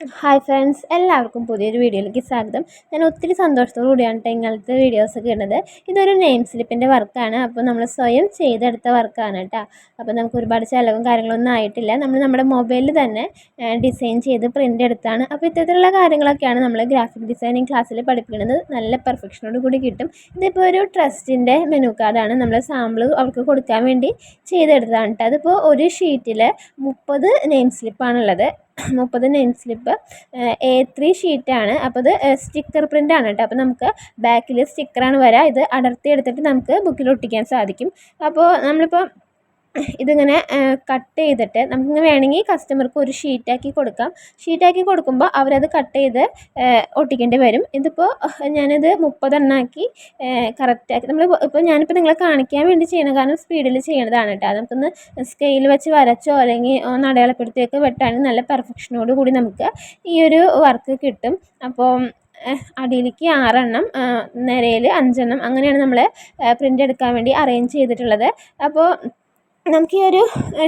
Hi friends എല്ലാവർക്കും പുതിയൊരു വീഡിയോയിലേക്ക് സ്വാഗതം. ഞാൻ ഒത്തിരി സന്തോഷത്തോടു കൂടിയാണ് ഇങ്ങനത്തെ വീഡിയോസ് ഇടുന്നത്. ഇതൊരു നെയിം സ്ലിപ്പിന്റെ വർക്കാണ് അപ്പോൾ നമ്മൾ സ്വയം ചെയ്തെടുത്ത വർക്കാണ് കേട്ടോ അപ്പോൾ നമുക്ക് ഒരുപാട് ചിലവും കാര്യങ്ങളൊന്നും ആയിട്ടില്ല. നമ്മൾ നമ്മുടെ മൊബൈലിൽ തന്നെ ഡിസൈൻ ചെയ്ത് പ്രിന്റ് എടുത്താണ്. അപ്പോൾ ഇത്തരത്തിലുള്ള കാര്യങ്ങളൊക്കെയാണ് നമ്മൾ ഗ്രാഫിക് ഡിസൈനിങ് ക്ലാസ്സിൽ പഠിപ്പിക്കുന്നത്. നല്ല പെർഫെക്ഷനോട് കൂടി കിട്ടും. ഇതിപ്പോൾ ഒരു ട്രസ്റ്റിന്റെ മെനു കാർഡാണ് നമ്മൾ സാമ്പിൾ അവർക്ക് കൊടുക്കാൻ വേണ്ടി ചെയ്തെടുത്തതാണ് കേട്ടോ അതിപ്പോൾ ഒരു ഷീറ്റിൽ മുപ്പത് നെയിം സ്ലിപ്പാണുള്ളത് മുപ്പത് നെയിം സ്ലിപ്പ് എ ത്രീ ഷീറ്റാണ് അപ്പോൾ ഇത് സ്റ്റിക്കർ പ്രിന്റ് ആണ് കേട്ടോ. അപ്പോൾ നമുക്ക് ബാക്കിൽ സ്റ്റിക്കറാണ് വരിക ഇത് അടർത്തി എടുത്തിട്ട് നമുക്ക് ബുക്കിൽ ഒട്ടിക്കാൻ സാധിക്കും. അപ്പോൾ നമ്മളിപ്പോൾ ഇതിങ്ങനെ കട്ട് ചെയ്തിട്ട് നമുക്കിങ്ങനെ വേണമെങ്കിൽ കസ്റ്റമർക്ക് ഒരു ഷീറ്റാക്കി കൊടുക്കാം. ഷീറ്റാക്കി കൊടുക്കുമ്പോൾ അവരത് കട്ട് ചെയ്ത് ഒട്ടിക്കേണ്ടി വരും. ഇതിപ്പോൾ ഞാനിത് മുപ്പതെണ്ണാക്കി കറക്റ്റാക്കി നമ്മൾ ഇപ്പോൾ ഞാനിപ്പോൾ നിങ്ങളെ കാണിക്കാൻ വേണ്ടി ചെയ്യണം കാരണം സ്പീഡിൽ ചെയ്യണതാണ് കേട്ടോ. നമുക്കൊന്ന് സ്കെയിൽ വെച്ച് വരച്ചോ അല്ലെങ്കിൽ ഒന്ന് അടയാളപ്പെടുത്തിയൊക്കെ വെട്ടാണെങ്കിൽ നല്ല പെർഫെക്ഷനോട് കൂടി നമുക്ക് ഈ ഒരു വർക്ക് കിട്ടും. അപ്പോൾ അടിയിലേക്ക് ആറെണ്ണം നിരയിൽ അഞ്ചെണ്ണം അങ്ങനെയാണ് നമ്മൾ പ്രിന്റ് എടുക്കാൻ വേണ്ടി അറേഞ്ച് ചെയ്തിട്ടുള്ളത്. അപ്പോൾ നമുക്ക് ഈ ഒരു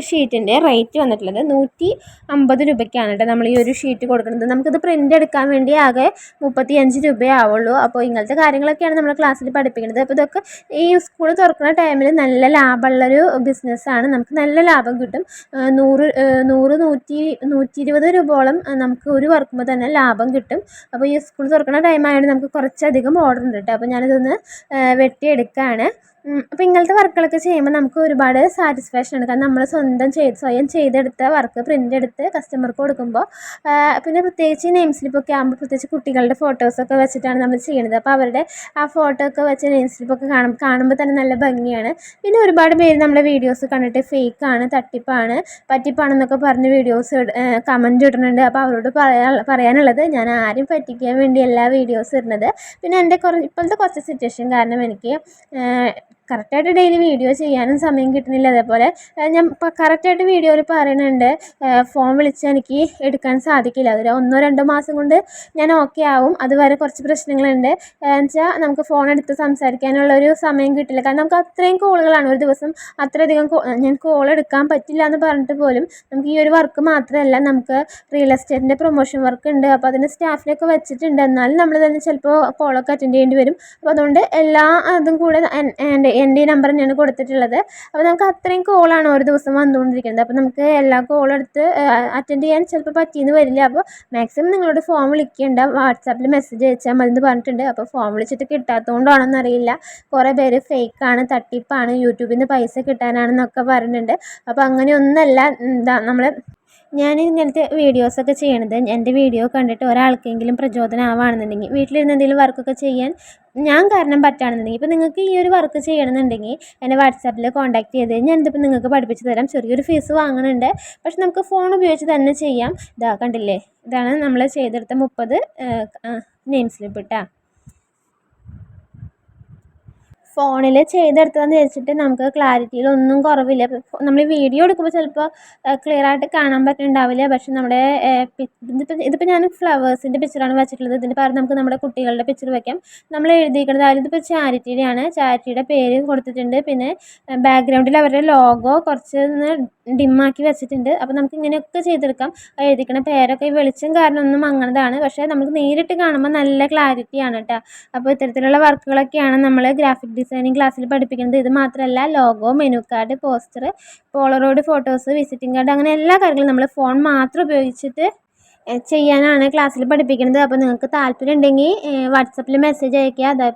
ഷീറ്റിന്റെ റേറ്റ് വന്നിട്ടുള്ളത് നൂറ്റി അമ്പത് രൂപയ്ക്കാണ് കേട്ടോ. നമ്മൾ ഈ ഒരു ഷീറ്റ് കൊടുക്കുന്നത്. നമുക്കിത് പ്രിന്റ് എടുക്കാൻ വേണ്ടി ആകെ മുപ്പത്തി അഞ്ച് രൂപയേ ആവുള്ളൂ അപ്പോൾ ഇങ്ങനത്തെ കാര്യങ്ങളൊക്കെയാണ് നമ്മൾ ക്ലാസ്സിൽ പഠിപ്പിക്കുന്നത്. അപ്പോൾ ഇതൊക്കെ ഈ സ്കൂൾ തുറക്കുന്ന ടൈമിൽ നല്ല ലാഭമുള്ളൊരു ബിസിനസ്സാണ് നമുക്ക് നല്ല ലാഭം കിട്ടും. നൂറ് നൂറ് നൂറ്റി നൂറ്റി ഇരുപത് രൂപയോളം നമുക്ക് ഒരു വർക്കുമ്പോൾ തന്നെ ലാഭം കിട്ടും. അപ്പോൾ ഈ സ്കൂൾ തുറക്കുന്ന ടൈം ആയതുകൊണ്ട് നമുക്ക് കുറച്ചധികം ഓർഡർ ഉണ്ട് കേട്ടോ. അപ്പോൾ ഞാനിതൊന്ന് വെട്ടിയെടുക്കുകയാണ് അപ്പോൾ ഇങ്ങനത്തെ വർക്കുകളൊക്കെ ചെയ്യുമ്പോൾ നമുക്ക് ഒരുപാട് സാറ്റിസ്ഫാക്ഷൻ ഉണ്ട്. കാരണം നമ്മൾ സ്വന്തം ചെയ്ത് സ്വയം ചെയ്തെടുത്ത വർക്ക് പ്രിന്റ് എടുത്ത് കസ്റ്റമർക്ക് കൊടുക്കുമ്പോൾ പിന്നെ പ്രത്യേകിച്ച് നെയിം സ്ലിപ്പൊക്കെ ആകുമ്പോൾ പ്രത്യേകിച്ച് കുട്ടികളുടെ ഫോട്ടോസൊക്കെ വെച്ചിട്ടാണ് നമ്മൾ ചെയ്യുന്നത് അപ്പോൾ അവരുടെ ആ ഫോട്ടോ ഒക്കെ വെച്ച് നെയിം സ്ലിപ്പൊക്കെ കാണും കാണുമ്പോൾ തന്നെ നല്ല ഭംഗിയാണ്. പിന്നെ ഒരുപാട് പേര് നമ്മുടെ വീഡിയോസ് കണ്ടിട്ട് ഫേക്കാണ് തട്ടിപ്പാണ് പറ്റിപ്പാണെന്നൊക്കെ പറഞ്ഞ് വീഡിയോസ് കമന്റ് ഇടുന്നുണ്ട്. അപ്പോൾ അവരോട് പറയാ പറയാനുള്ളത് ഞാൻ ആരും പറ്റിക്കാൻ വേണ്ടി എല്ലാ വീഡിയോസ് ഇടുന്നത്. പിന്നെ എന്റെ കുറച്ച് ഇപ്പോഴത്തെ കുറച്ച് സിറ്റുവേഷൻ കാരണം എനിക്ക് കറക്റ്റായിട്ട് ഡെയിലി വീഡിയോ ചെയ്യാനും സമയം കിട്ടുന്നില്ല. അതേപോലെ ഞാൻ ഇപ്പോൾ കറക്റ്റായിട്ട് വീഡിയോയിൽ പറയുന്നുണ്ട് ഫോൺ വിളിച്ച് എനിക്ക് എടുക്കാൻ സാധിക്കില്ല. അതൊരു ഒന്നോ രണ്ടോ മാസം കൊണ്ട് ഞാൻ ഓക്കെ ആവും. അതുവരെ കുറച്ച് പ്രശ്നങ്ങളുണ്ട്. എന്നുവെച്ചാൽ നമുക്ക് ഫോൺ എടുത്ത് സംസാരിക്കാനുള്ള ഒരു സമയം കിട്ടില്ല. കാരണം നമുക്ക് അത്രയും കോളുകളാണ്. ഒരു ദിവസം അത്രയധികം ഞാൻ കോൾ എടുക്കാൻ പറ്റില്ല എന്ന് പറഞ്ഞിട്ട് പോലും നമുക്ക് ഈ ഒരു വർക്ക് മാത്രമല്ല. നമുക്ക് റിയൽ എസ്റ്റേറ്റിന്റെ പ്രൊമോഷൻ വർക്ക് ഉണ്ട്. അപ്പോൾ അതിന് സ്റ്റാഫിനൊക്കെ വെച്ചിട്ടുണ്ട്. എന്നാലും നമ്മൾ തന്നെ ചിലപ്പോൾ കോളൊക്കെ അറ്റൻഡ് ചെയ്യേണ്ടി വരും. അപ്പോൾ അതുകൊണ്ട് എല്ലാ അതും കൂടെ എന്റെ ഈ നമ്പർ തന്നെയാണ് കൊടുത്തിട്ടുള്ളത്. അപ്പോൾ നമുക്ക് അത്രയും കോളാണ് ഒരു ദിവസം വന്നുകൊണ്ടിരിക്കുന്നത്. അപ്പോൾ നമുക്ക് എല്ലാ കോളും എടുത്ത് അറ്റൻഡ് ചെയ്യാൻ ചിലപ്പോൾ പറ്റിയെന്ന് വരില്ല. അപ്പോൾ മാക്സിമം നിങ്ങളോട് ഫോം വിളിക്കേണ്ട. വാട്സാപ്പിൽ മെസ്സേജ് അയച്ചാൽ മതി എന്ന് പറഞ്ഞിട്ടുണ്ട്. അപ്പോൾ ഫോം വിളിച്ചിട്ട് കിട്ടാത്തതുകൊണ്ടാണോ അറിയില്ല. കുറേ പേര് ഫേക്കാണ് തട്ടിപ്പാണ് യൂട്യൂബിൽ നിന്ന് പൈസ കിട്ടാനാണെന്നൊക്കെ പറയുന്നുണ്ട് അപ്പോൾ അങ്ങനെയൊന്നല്ല എന്താ നമ്മൾ ഞാൻ ഇങ്ങനത്തെ വീഡിയോസൊക്കെ ചെയ്യണത്. എന്റെ വീഡിയോ കണ്ടിട്ട് ഒരാൾക്കെങ്കിലും പ്രചോദനമാവുകയാണെന്നുണ്ടെങ്കിൽ വീട്ടിലിരുന്ന് എന്തെങ്കിലും വർക്കൊക്കെ ചെയ്യാൻ ഞാൻ കാരണം പറ്റുകയാണെന്നുണ്ടെങ്കിൽ ഇപ്പോൾ നിങ്ങൾക്ക് ഈ ഒരു വർക്ക് ചെയ്യണമെന്നുണ്ടെങ്കിൽ എന്നെ വാട്സാപ്പിൽ കോൺടാക്ട് ചെയ്ത് ഞാൻ ഇതിപ്പോൾ നിങ്ങൾക്ക് പഠിപ്പിച്ച് തരാം. ചെറിയൊരു ഫീസ് വാങ്ങുന്നുണ്ട് പക്ഷെ നമുക്ക് ഫോൺ ഉപയോഗിച്ച് തന്നെ ചെയ്യാം. ഇതാ കണ്ടില്ലേ? ഇതാണ് നമ്മൾ ചെയ്തെടുത്ത മുപ്പത് നെയിം സ്ലിപ്പ് ഇട്ടാ. ഫോണിൽ ചെയ്തെടുത്തതെന്ന് വെച്ചിട്ട് നമുക്ക് ക്ലാരിറ്റിയിൽ ഒന്നും കുറവില്ല. നമ്മൾ വീഡിയോ എടുക്കുമ്പോൾ ചിലപ്പോൾ ക്ലിയർ ആയിട്ട് കാണാൻ പറ്റുന്നുണ്ടാവില്ല പക്ഷെ നമ്മുടെ ഇതിപ്പോൾ ഞാൻ ഫ്ലവേഴ്സിന്റെ പിക്ചറാണ് വെച്ചിട്ടുള്ളത് ഇതിന്റെ പകരം നമുക്ക് നമ്മുടെ കുട്ടികളുടെ പിക്ചർ വയ്ക്കാം നമ്മൾ എഴുതിയിരിക്കുന്നത് അതിൽ ഇതിപ്പോൾ ചാരിറ്റിയുടെയാണ്. ചാരിറ്റിയുടെ പേര് കൊടുത്തിട്ടുണ്ട്. പിന്നെ ബാക്ക്ഗ്രൗണ്ടിൽ അവരുടെ ലോഗോ കുറച്ച് ഡിമ്മാക്കി വെച്ചിട്ടുണ്ട്. അപ്പോൾ നമുക്ക് ഇങ്ങനെയൊക്കെ ചെയ്തെടുക്കാം. എഴുതിക്കണ പേരൊക്കെ ഈ വെളിച്ചം കാരണം ഒന്നും മങ്ങണതാണ് പക്ഷേ നമുക്ക് നേരിട്ട് കാണുമ്പോൾ നല്ല ക്ലാരിറ്റി ആണ് കേട്ടോ അപ്പോൾ ഇത്തരത്തിലുള്ള വർക്കുകളൊക്കെയാണ് നമ്മൾ ഗ്രാഫിക് ഡിസൈനിങ് ക്ലാസ്സിൽ പഠിപ്പിക്കുന്നത്. ഇത് മാത്രമല്ല logo menu card poster polaroid photos visiting card അങ്ങനെ എല്ലാ കാര്യങ്ങളും നമ്മൾ ഫോൺ മാത്രം ഉപയോഗിച്ചിട്ട് ചെയ്യാനാണ് ക്ലാസ്സിൽ പഠിപ്പിക്കുന്നത്. അപ്പോൾ നിങ്ങൾക്ക് താല്പര്യം ഉണ്ടെങ്കിൽ വാട്സപ്പിൽ മെസ്സേജ് അയയ്ക്കുക.